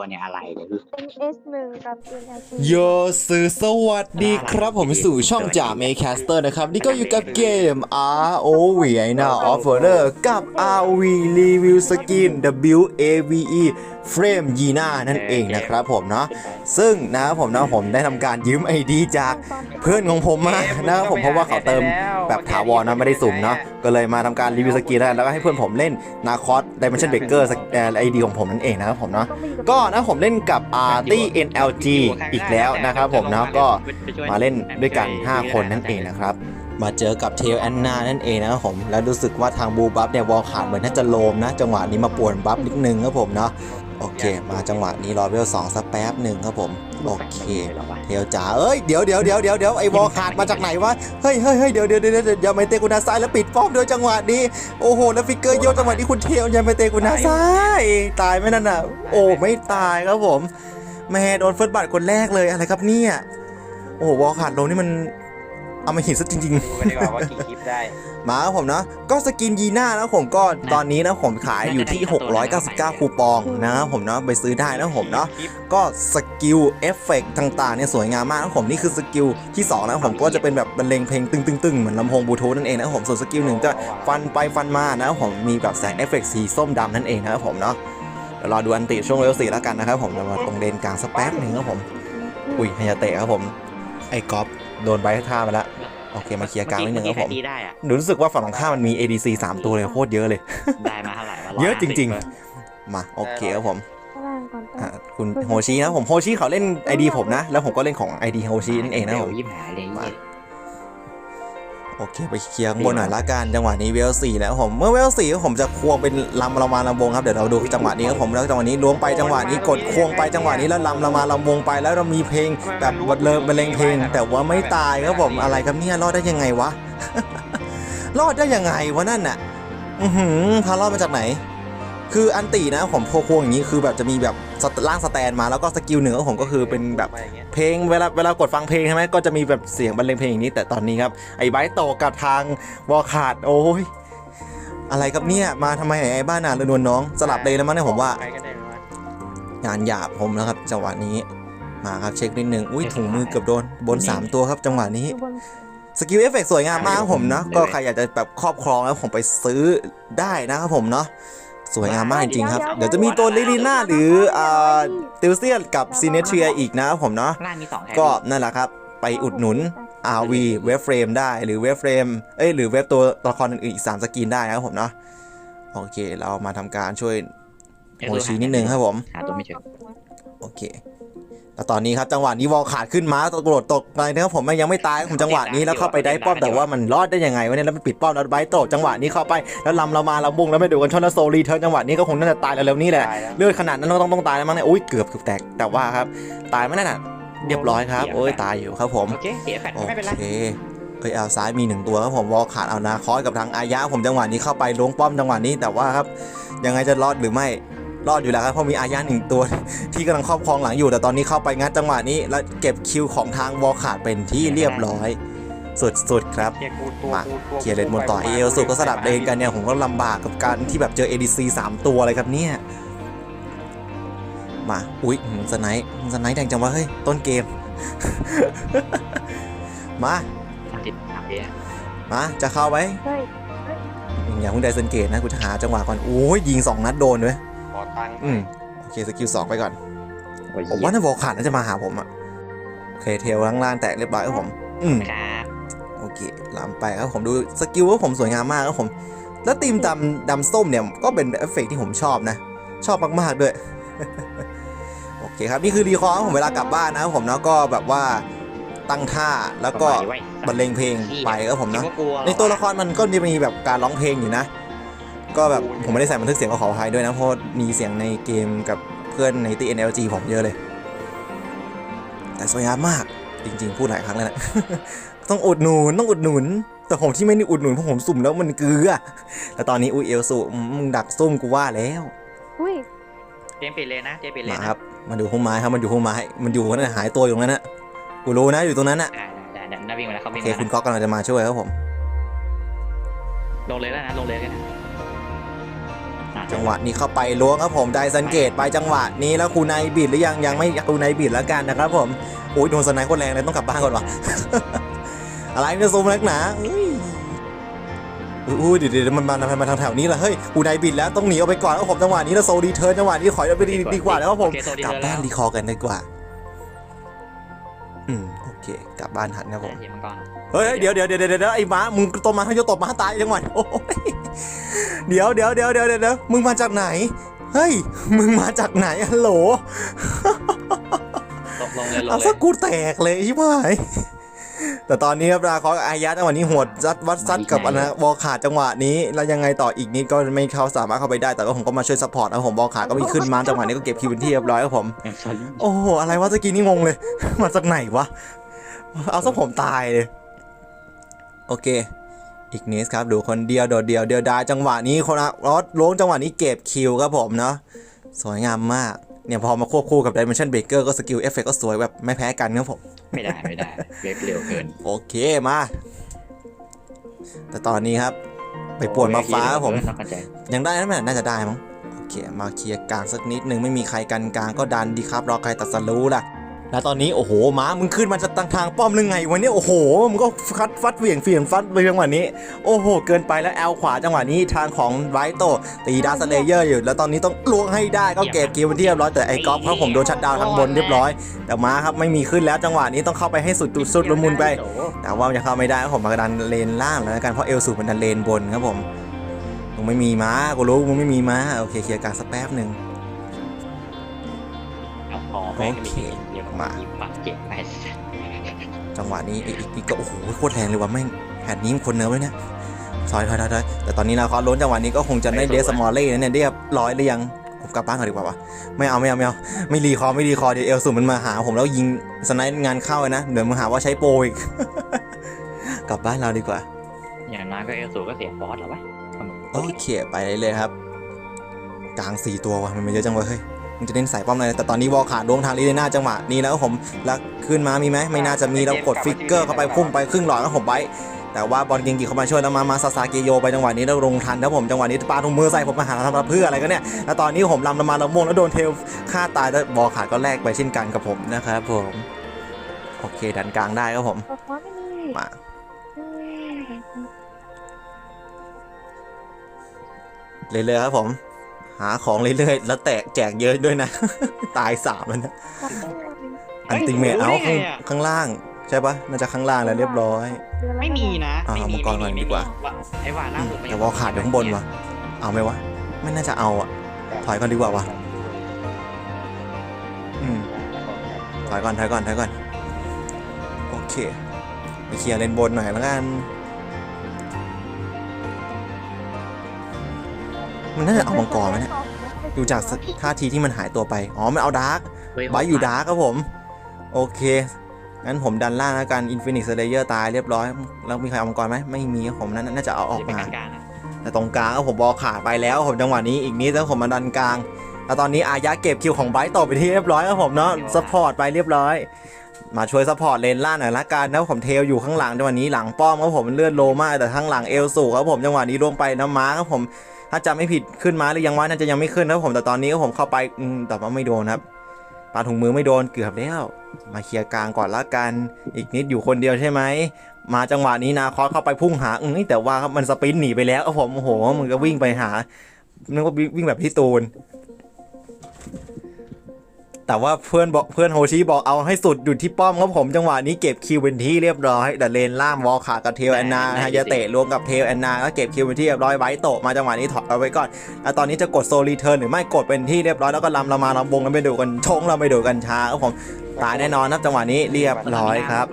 ตัวเนี่ยอะไรเนี่ยพี่ NS หนึ่งกับ NLG โยสื่อสวัสดีครับผมสู่ช่องจ่าเมคาสเตอร์นะครับ นี่ก็อยู่กับเกม ROV ไอหน้า of Honor กับ ROV Review Skin WAVE Frame Yina นั่นเองนะครับผมเนาะซึ่งนะครับผมนะผมได้ทำการยืม ID จากเพื่อนของผมมานะครับผมเพราะว่าเขาเติมแบบถาวรนะไม่ได้สุ่มเนาะก็เลยมาทำการรีวิวสกินแล้วก็ให้เพื่อนผมเล่นนาคอส Dimension Breaker ไอดีของผมนั่นเองนะครับผมเนาะก็นะผมเล่นกับ Arty NLG อีกแล้วนะครับผมนะก็มาเล่นด้วยกัน 5 คนนั่นเองนะครับมาเจอกับเทลแอนนานั่นเองนะครับผมแล้วรู้สึกว่าทางบูบัฟเนี่ยวอลขาดเหมือนน่าจะโลมนะ จังหวะนี้มาป่วนบัฟนิดนึงครับผมเนาะ โอเค มาจังหวะนี้รอเวลสองสักแป๊บหนึ่งครับผม โอเคเทลจ๋าเอ้ย เดี๋ยวเดี๋ยวเดี๋ยวเดี๋ยวเดี๋ยวไอ้วอลขาดมาจากไหนวะ เฮ้ยเฮ้ยเฮ้ยเดี๋ยวเดี๋ยวเดี๋ยวเดี๋ยวอย่าไปเตะกุนาซ้ายแล้วปิดป้อมด้วยจังหวะนี้ โอ้โหแล้วฟิกเกอร์โยนจังหวะนี้คุณเทลอย่าไปเตะกุนาซ้ายตายไหมนั่นน่ะ โอ้ไม่ตายครับผมแม่โดนเฟิร์สบัตคนแรกเลยอะไรครับเนี่ย โอ้โหวอลขาดลงนี่มันเอามาหินซะจริงๆดูกันดีกว่าว่ากี่คลิปได้ มาครับผมเนาะก็สกินยีน่านะผมก็ตอนนี้นะผมขายอยู่ที่ 699 คูปองนะครับผมเนาะไปซื้อได้นะผมเนาะก็สกิลเอฟเฟกต่างๆเนี่ยสวยงามมากนะผมนี่คือสกิลที่2นะผมก็จะเป็นแบบบรรเลงเพลงตึงๆๆเหมือนลำโพงบลูทูธนั่นเองนะครับผมส่วนสกิลหนึ่งจะฟันไปฟันมานะครับผมมีแบบแสงเอฟเฟกสีส้มดำนั่นเองนะครับผมเนาะเดี๋ยวรอดูอันติช่วงเวลสี่แล้วกันนะครับผมเดี๋ยวมาตรงเลนกลางสักแป๊บหนึ่งครับผม อุ้ยฮายาเตะครับผม ไอ้ก๊อฟโดนใบท่ามาแล้ว โอเคมาเคลียร์กลางนิดนึงครับผมเอกี้ใคตีได้อะหนูรู้สึกว่าฝั่งตรงข้ามมันมี ADC 3 ตัวเลยโคตรเยอะเลย ได้มาเท่าไหร่วเยอะจริง ๆ มาโอเคครับผมข้างล่างก่อนอะคุณโฮชินะผมโฮชิเขาเล่น ID ผมนะ แล้วผมก็เล่นของ ID โฮชินั่นเองนะผมยิบหายเลยมา โอเคไปเคลียร์ข้างบนหน่อยละกันจังหวะนี้เวลสี่แล้วผมเมื่อเวลสี่ผมจะควงเป็นลำละมาลำวงครับเดี๋ยวเราดูจังหวะนี้ครับผมแล้วจังหวะนี้ล้วงไปจังหวะนี้กดควงไปจังหวะนี้แล้วลำละมาลำวงไปแล้วเรามีเพลงแบบบทเลยบรรเลงเพลง แต่ว่าไม่ตายครับผมอะไรครับเนี่ยรอดได้ยังไงวะรอดได้ยังไงวะนั่นน่ะอือหือพารอดมาจากไหน คืออันตีนะผมโควงอย่างนี้คือแบบจะมีแบบสต ล่างสแตนมาแล้วก็สกิลหนึ่งของผมก็คือเป็นแบบเพลงเวลาเวลากดฟังเพลงใช่ไหมก็จะมีแบบเสียงบรรเลงเพลงอย่างนี้ แต่ตอนนี้ครับไอ้ไบร์ทโตกับทางวอลขาดโอ้ยอะไรครับเนี่ยมาทำไมไอ้บ้านน่ะเรือนวลน้องสลับเลยแล้วมั้งเนี่ยผมว่าไปกันได้ไหมวะงานหยาบผมนะครับจังหวะนี้มาครับเช็คนิดนึงอุ้ยถุงมือเกือบโดนบน 3 ตัวครับจังหวะนี้อยู่บนสกิลเอฟเฟกสวยงามมากครับผมนะ ก็ใครอยากจะแบบครอบครองแล้วผมไปซื้อได้นะครับผมเนาะ สวยงามมากจริงๆครับ เดี๋ยวจะมีตัวลิลิน่าหรืออ่าติลเซียนกับซีเนเทียอีกนะครับผมเนาะล่างมีสองแถวก็นั่นแหละครับ ไปอุดหนุน RV เว็บเฟรมได้หรือเว็บเฟรมเอ้ยหรือเว็บตัวตัวละครอื่นๆอีก 3 สกินได้นะครับผมเนาะ โอเค เรามาทำการช่วยโฮชินิดนึงครับผม หาตัวไม่เจอ โอเคแล้ว ตอนนี้ครับจังหวะนี้วอลขาดขึ้นมาตกโดดตกไปนะครับผมยังไม่ตายครับผมจังหวะนี้แล้วเข้าไปได้ป้อมแต่ว่ามันรอดได้ยังไงวะเนี่ยแล้วมันปิดป้อมแล้วไบร์ทโตกจังหวะนี้เข้าไปแล้วลำเรามาเราบุ้งแล้วไม่ดูกันชนแล้วโซลีเทิร์นจังหวะนี้ก็คงน่าจะตายเร็วๆนี้แหละตายแล้วเลือดขนาดนั้นเราต้องต้องตายแล้วมั้งเนี่ยอุ้ยเกือบเกือบแตกแต่ว่าครับ ตายไม่นั่นน่ะเรียบร้อยครับโอ้ยตายอยู่ครับผมโอเคเสียแฟดโอไม่เป็นไรเคเอ้ยเอาซ้ายมีหนึ่งตัวครับผมวอลขาดเอานาคอสกับทางอายะผมจังหวะนี้เข้าไปล้วงป้อมจังหวะนี้แต่ว่าครับยังไงจะรอดหรือไม่ รอดอยู่แล้วครับเพราะมีอายะหนึ่งตัว ที่กำลังครอบครองหลังอยู่ แต่ตอนนี้เข้าไปงัดจังหวะนี้ แล้วเก็บคิวของทางวอลขาดเป็นที่เรียบร้อย สุดๆครับเฮียกูตัวมากูตัวเคลียร์เลนบนต่อเอลสุก็สลับเลนกันเนี่ยผมก็ลำบากกับการที่แบบเจอ ADC 3 ตัวเลยครับเนี่ยมาอุ๊ยหืมสไนป์สไนป์แดงจังวะเฮ้ยต้นเกม มาติดสามเอะมาจะเข้าไว้เฮ้ยอย่าเพิ่งได้สังเกตนะกูจะหาจังหวะก่อนโอ้ยยิง2นัดโดนด้วยขอ ตังค์อืมโอเคสกิลสองไปก่อนโอ้ยผมว่าถ้าวอลขาดน่าจะมาหาผมอะโอเคเทลล่างล่างแตกเรียบร้อยครับผม อืมครับโอเคลามไปครับผมดูสกิลว่าผมสวยงามมากครับผม แล้วทีมดำดำส้มเนี่ยก็เป็นเอฟเฟกต์ที่ผมชอบนะ ชอบมากๆด้วยโอเคครับนี่คือรีคอร์ของผมเวลากลับบ้านนะครับผมเนาะก็แบบว่าตั้งท่าแล้วก็บรรเลงเพลงไปครับผมเนาะคิดากลัวในตัวละครมันก็จะมีแบบการร้องเพลงอยู่นะ ก็แบบผมไม่ได้ใส่บันทึกเสียงก็ขออภัยด้วยนะ เพราะมีเสียงในเกมกับเพื่อนในตี NLG ผมเยอะเลย แต่สวยงามมากจริง ๆ พูดหลายครั้งแล้วนะ ต้องอุดหนุนต้องอุดหนุน แต่ผมที่ไม่ได้อุดหนุนเพราะผมสุ่มแล้วมันเกลือแล้วตอนนี้อุ้ยเอลสูมึงดักซุ่มกูว่าแล้วอุ้ยเจมส์ปิดเลยนะเจมส์ปิดเลยมานะครับมาดูพุ่มไม้ครับมันอยู่พุ่มไม้มันอยู่นั่นนะหายตัวอยู่ตรงนั้นนะกูรู้นะอยู่ตรงนั้นนะได้ได้ได้ได้วิ่งมาแล้วเขาโอวิ่งเคมาคุณแล้วก๊อกกำลังจะมาช่วยครับผม ลงเลยแล้วนะลงเลยกันนะอะ จังหวะนี้เข้าไปล้วงครับผมได้สังเกตไปจังหวะนี้แล้วคูไนบิดหรือยังยังไม่คูไนบิดแล้วกันนะครับผมโอ้ยโดนสไนด์โคตรแรงเลยต้องกลับบ้านก่อนวะอะไรเนี่ยซูมนักหนาเอ้ยอุ้ยเดี๋ยวเดี๋ยวมันมามันมาทางแถวนี้แหละเฮ้ยคูไนบิดแล้วต้องหนีออกไปก่อนแล้วผมจังหวะนี้แล้วโซดีเทิร์นจังหวะนี้ขอไปดีดีกว่าแล้วครับผมโอเคโซดีกลับเทิร์นบ้านแล้วรีคอร์กันดีกว่าอืมโอเคกลับบ้านทันนะผมเดี๋ยวมังกรเฮ้ยเดี๋ยวเดี๋ยวเดี๋ยวเดี๋ยวเดี๋ยวไอ้ม้ามึงตบมาให้ยกตบมาตายจังหวะโอ้ย เดี๋ยวเดี๋ยวเดี๋ยวเดี๋ยวเดี๋ยวมึงมาจากไหน เฮ้ย มึงมาจากไหนฮัลโหลลงลงเลยลงเอาเลสักยกูแตกเลยใช่ไหมแต่ตอนนี้ครับราคอกับอายะจังหวะนี้หวดซัดวัดซัดกับอนนะบอลขาดจังหวะนี้ แล้วยังไงต่ออีกนิดก็ไม่เข้าสามารถเข้าไปได้ แต่ก็ผมก็มาช่วยซัพพอร์ตนะผมบอลขาดก็มีขึ้นมาจังหวะนี้ก็เก็บคิวเป็นที่เรียบร้อยครับผมเอ็มซอรี่โอ้โหอะไรวะตะกี้นี่งงเลย มาจากไหนวะ เอาซะผมตายเลย โอเค อีกนิสครับดูคนเดียวโดดเดียวเดียวดายจังหวะนี้คนละรถลงจังหวะนี้เก็บคิวครับผมเนาะสวยงามมากเนี่ยพอมาควบคู่กับ Dimension Breaker ก็สกิลเอฟเฟกก็สวยแบบไม่แพ้กันครับผม ไม่ได้ไม่ได้เว็บเร็วเกิน โอเคมา แต่ตอนนี้ครับ ไปป่วนมาฟ้าครับผมต้องเข้าใจยังได้นะแม่น่าจะได้มั้งโอเค มาเคลียร์กลางสักนิดนึงไม่มีใครกันกลางก็ดันดีครับรอใครตัดสรู้ล่ะ แล้วตอนนี้โอ้โหม้ามึงขึ้นมาจะตั้งทางป้อมหรือไงวันนี้โอ้โหมึงก็ฟัดฟัดเหวี่ยงเฟียงฟัดไปจังหวะนี้โอ้โห เกินไปแล้วแอลขวาจังหวะนี้ทางของไรโตตีดาสเลเยอร์อยู่ แล้วตอนนี้ต้องล้วงให้ได้ก็เก็บเกียร์เป็นที่เรียบร้อยแต่ไอ้ก๊อฟเขาผมโดนชัดดาวน์ทางบนเรียบร้อย แต่ม้าครับไม่มีขึ้นแล้วจังหวะนี้ต้องเข้าไปให้สุดจุดสุดละมุนไป แต่ว่าจะเข้าไม่ได้ครับผมมาดันเลนล่างแล้วกันเพราะเอลสูมันดันเลนบนครับผมมึงไม่มีม้ากูรู้มึงไม่มีม้าโอเคเคลียร์กลางสักแป๊บหนึ่งเอาพอไปก็มีเดี๋ยว มาปักเจ็บไปจังหวะนี้อีกอีกอีกก็โอ้โหโคตรแรงเลยว่ะแม่งแผ่นนี้มันคนเนื้อไว้เนี่ยถอยถอยถอยถอยแต่ตอนนี้นะเขาล้นจังหวะนี้ก็คงจะได้เดสมอลเล่เนี่ยเรียบร้อยหรือยังผมกลับบ้านก่อนดีกว่าวะไม่เอาไม่เอาไม่เอาไม่รีคอร์ไม่รีคอร์เดี๋ยวเอลสูมันมาหาผมแล้วยิงสไนป์งานเข้าเลยนะเดี๋ยวมึงหาว่าใช้โปรอีกกลับบ้านเราดีกว่าอย่างน้อยก็เอลสูก็เสียบอสหรอวะโอเคไปเลยครับ กลางสี่ตัวว่ะมันไม่เยอะจังวะเฮ้ย มึงจะเล่นสายป้อมอะไรแต่ตอนนี้วอลขาดดวงทางลีเลน่าจังหวะนี้แล้วผมแล้วขึ้นมามีไหมไม่น่าจะมีแล้วกดฟิกเกอร์เข้าไปพุ่งไปครึ่งหลอดแล้วผมไปแต่ว่าบอลเกิงกีเข้ามาช่วยแล้วมา มาซาซาเกโยไปจังหวะนี้แล้วลงทันแล้วผมจังหวะนี้ปาถุงมือใส่ผมมาหาทำเพื่ออะไรกันเนี่ย แล้วตอนนี้ผมลำละมาละม่วงแล้วโดนเทลฆ่าตายแล้วบอลขาดก็แลกไปเช่นกันกับผมนะครับผม โอเคดันกลางได้ครับผมบอกว่าไม่มีมาอืมเรื่อยๆครับผม หาของเรื่อยๆ แล้วแตกแจกเยอะด้วยนะ ตายสามแล้วนะรับได้เลยอันติเมตเอาข้างข้างล่าง ใช่ปะน่าจะข้างล่างแล้วเรียบร้อยเดือนละไม่มีนะอ่าไม่มีเอามังกรก่อนดีกว่าไอ้หวานล่าสุดแต่วอลขาดอยู่ข้างบนวะเอาไหมวะไม่น่าจะเอาอะถอยก่อนดีกว่าวะอืมถอยก่อนถอยก่อนถอยก่อนโอเคไปเคลียร์เลนบนหน่อยแล้วกัน มันน่าจะเอามังกรไหมเนี่ยดูจากท่าทีที่มันหายตัวไป อ๋อ มันเอาดาร์กไว้อยู่ดาร์กครับผม โอเค งั้นผมดันล่างแล้วกันอินฟินิ t ์ l a เลเยอร์ตายเรียบร้อย แล้วมีใครเอามังกรไหม ไม่มีครับผมนั่นน่าจะเอาออกเป็นมากลางๆอะแต่ตรงกลางก็ผมบอลขาดไปแล้วผมจังหวะนี้อีกนิดแล้วผมมาดันกลาง แล้วตอนนี้อายะเก็บคิวของไบร์ทต่อไปที่เรียบร้อยครับผมเนาะซัพพอร์ตไปเรียบร้อย มาช่วยซัพพอร์ตเลนล่างหน่อยละกันนะผมเทลอยู่ข้างหลังจังหวะนี้หลังป้อมครับผมเลือดโลมากแต่ข้างหลังเอลสูครับผมจังหวะนี้ลงไปน้ำม้าครับผม ถ้าจำไม่ผิดขึ้นมาหรือยังว่าน่าจะยังไม่ขึ้นนะผมแต่ตอนนี้ก็ผมเข้าไปอืมแต่ว่าไม่โดนครับปาถุงมือไม่โดนเกือบแล้วมาเคลียร์กลางก่อนละกัน อีกนิดอยู่คนเดียวใช่ไหมมาจังหวะนี้นาคอสเข้าไปพุ่งหาอืมแต่ว่ามันสปรินต์หนีไปแล้วผมโอ้โหมันก็วิ่งไปหานึกว่าวิ่งแบบพี่ตูน แต่ว่าเพื่อนบอกเพื่อนโฮชิบอกเอาให้สุดอยู่ที่ป้อมครับผมจังหวะนี้เก็บคิวเป็นที่เรียบร้อยแต่เลนล่างวอลขากับเทลแอนนาฮายาเตะรวมกับเทลแอนนาก็เก็บคิวเป็นที่เรียบร้อยไว้โตะมาจังหวะนี้ถอยเอาไว้ก่อนแล้วตอนนี้จะกดโซลีเทิร์นหรือไม่กดเป็นที่เรียบร้อยแล้วก็ลำเรามาลำวงกันไปดูกันชงเราไปดูกันช้าครับผมตายแน่นอนครับจังหวะนี้เรียบร้อยครับ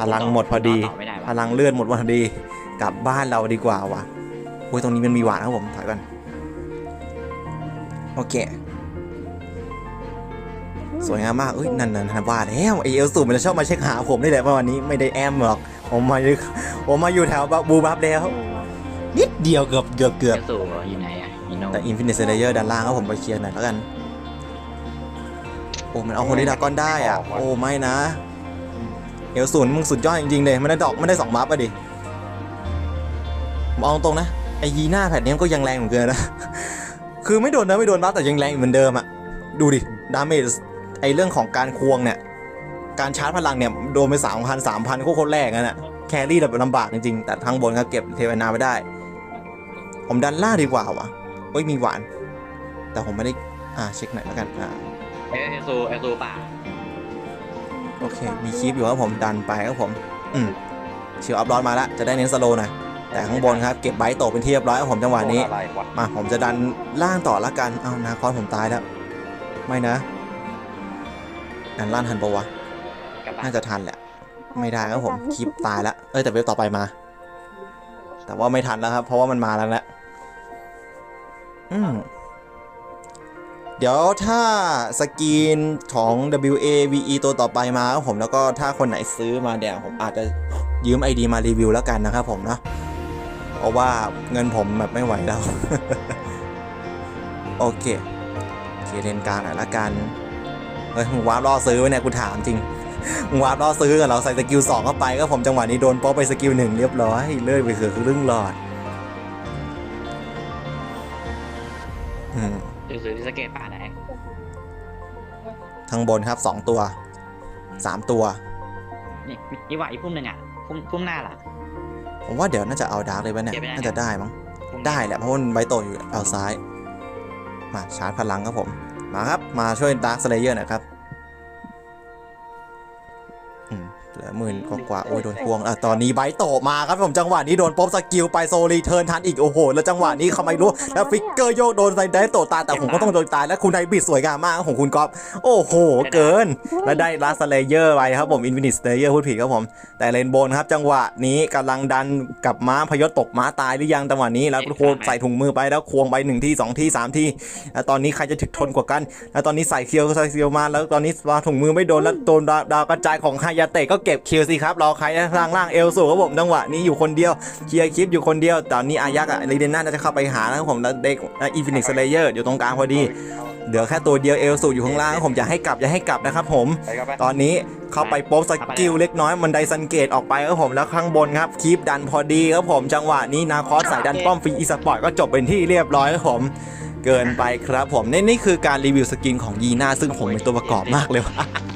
พลังหมดพอดีต่ไม่ได้พวะลังเลือดหมดพอดีกลับบ้านเราดีกว่าว่ะโอ้ยตรงนี้มันมีหวานครับผมถอยก่อนโอเค สวยงามมากเอ้ยนั่นนั่นนั่นว่าแล้วไอเอลสูมันจะชอบมาเช็คหาผมนี่แหละว่าวันนี้ไม่ได้แอมหรอกผมมาอยู่ผมมาอยู่แถวบูบับแล้วนิดเดียวเกือบเกือบเกือบเอลสูอยู่ไหนอะอีโนแต่อินฟินิตเลเยอร์ด้านล่างก็ผมไปเคลียร์หน่อยแล้วกัน โอ้มันเอาคนที่ดากอนได้อะ โอ้ไม่นะ เอลศูนย์มึงสุดยอดจริงๆเลยไม่ได้ดอกไม่ได้สองบัฟอะดิผมเอาตรงๆนะไอยีหน้าแผ่นนี้มันก็ยังแรงเหมือนเกินนะ คือไม่โดนนะไม่โดนบัฟแต่ยังแรงอยู่เหมือนเดิมอะดูดิ ดาเมจ ไอเรื่องของการควงเนี่ย การชาร์จพลังเนี่ยโดนไปสามพันสามพันโคตรแรกนั่นแหะแครี่แบบลำบากจริงๆ แต่ทางบนก็เก็บเทวนาไว้ได้ ผมดันล่างดีกว่าวะเฮ้ยมีหวาน แต่ผมไม่ได้ อ่าเช็คหน่อยแล้วกัน อ่าเอเอซูเอซูป่าโอเค มีคลิปอยู่ครับผมดันไปครับผม อืมชิวอัพร้อนมาแล้ว จะได้เน้นสโลว์หน่อย แต่ข้างบนครับ เก็บไบต์ตกเป็นที่เรียบร้อยครับผมจังหวะนี้อะไรวะมาผมจะดันล่างต่อละกัน เอานาคอนผมตายแล้ว ไม่นะ ดันล่างทันปะวะ กลับบ้าน่านจะทันแหละ ไม่ได้ครับผมคลิปตายแล้ว เอ้ยแต่เวฟต่อไปมา แต่ว่าไม่ทันแล้วครับ เพราะว่ามันมาแล้วแหละอืมเดี๋ยวถ้าสกรีนของ WAVE ตัวต่อไปมาครับผมแล้วก็ถ้าคนไหนซื้อมาเดี๋ยวผมอาจจะยืม ID มารีวิวแล้วกันนะครับผมเนาะเพราะว่าเงินผมแบบไม่ไหวแล้ว โอเคโอเคเลนกลางหน่อยละกันเฮ้ยมึงวาร์ปล่อซื้อไว้เนี่ยกูถามจริงมึงวาร์ปล่อซื้อกันเราใส่สกิลสองเข้าไปก็ผมจังหวะนี้โดนป๊อปไปสกิลหนึ่งเรียบร้อยเลื่อยไปเกือบครึ่งหลอดอืมเอซูที่สเกตป่าไหนทางบนครับ2ตัว3ตัว นี่นี่ว่าอีกพุ่มหนึ่งอะพุ่มพุ่มหน้าล่ะ ผมว่าเดี๋ยวน่าจะเอาดาร์กเลยปะเนี่ยเก็บไปได้น่าจะได้มั้งพุ่มได้แหละเพราะมันใบโตอยู่เอาซ้าย มาชาร์จพลังครับผม มาครับ มาช่วยดาร์คสเลเยอร์นะครับ เหลือหมื่นกว่าๆโอ้ยโดนพวงอะตอนนี้ใบโตมาครับผมจังหวะนี้โดนป๊อปสกิลไปโซรีเทิร์นทันอีกโอ้โหแล้วจังหวะนี้เขาไม่รู้แล้วฟิกเกอร์โยกโดนไซไดโตตายแต่ผมก็ต้องโดนตายแล้วคุณไดบิดสวยงามมากของคุณก๊อฟโอ้โหเกิน แล้วได้ลาสเลเยอร์ไปครับผมอินฟินิตสเลเยอร์พูดผิดครับผมแต่เลนโบนครับจังหวะนี้กำลังดันกับม้าพยศตกม้าตายหรือยังจังหวะนี้แล้วโควงใส่ถุงมือไปแล้วควงไปหนึ่งที่สองที่สามที่แล้วตอนนี้ใครจะถึกทนกว่ากัน แล้วตอนนี้ใส่เคียวใส่เคียวมาแล้วตอนนี้วางถุงมือไม่โดนแล้วโดนดาวดาวกระจายของฮายาเตะก็เก็บคิวสิครับรอใครล่างล่างเอลสูครับผมจังหวะนี้อยู่คนเดียวเคลียร์คลิปอยู่คนเดียวตอนนี้อายักษ์อะเรเดนน่าจะเข้าไปหานะครับผมแล้วเด็กอินฟินิตสเลเยอร์อยู่ตรงกลางพอดีเหลือแค่ตัวเดียวเอลสูอยู่ข้างล่างครับผมอย่าให้กลับอย่าให้กลับนะครับผมไปก็ไปตอนนี้เข้าไปโป๊บสกิลเล็กน้อยมันไดสันเกตออกไปครับผมแล้วข้างบนครับคีปดันพอดีครับผมจังหวะนี้นาคอสใส่ดันป้อมฟรีอีสปอร์ตก็จบเป็นที่เรียบร้อยครับผมเกินไปครับผมนี่นี่คือการรีวิวสกินของยีน่าซึ่งผมเป็นตัวประกอบมากเลยว่ะ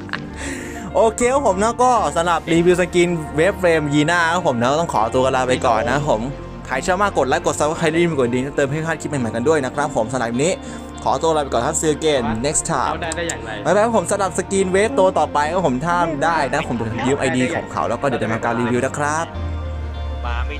โอเคครับผมนะก็สำหรับรีวิวสกินเวฟเฟรมยีน่าครับผมนะต้องขอตัวลาไปก่อนนะผมใครชอบมากกดไลค์กดซับสไครต์รีบกดดีเติมให้พลาดคลิปใหม่ๆกันด้วยนะครับผมสำหรับนี้ ขอตัวลาไปก่อนครับซีเกน next time ได้ได้อย่างไรไม่เป็นไรครับผมสำหรับสกินเวฟตัวต่อไปก็ผมถ้ามได้นะผมจะยืมไอดีของเขาแล้วก็เดี๋ยวจะมาการรีวิวนะครับมาไม่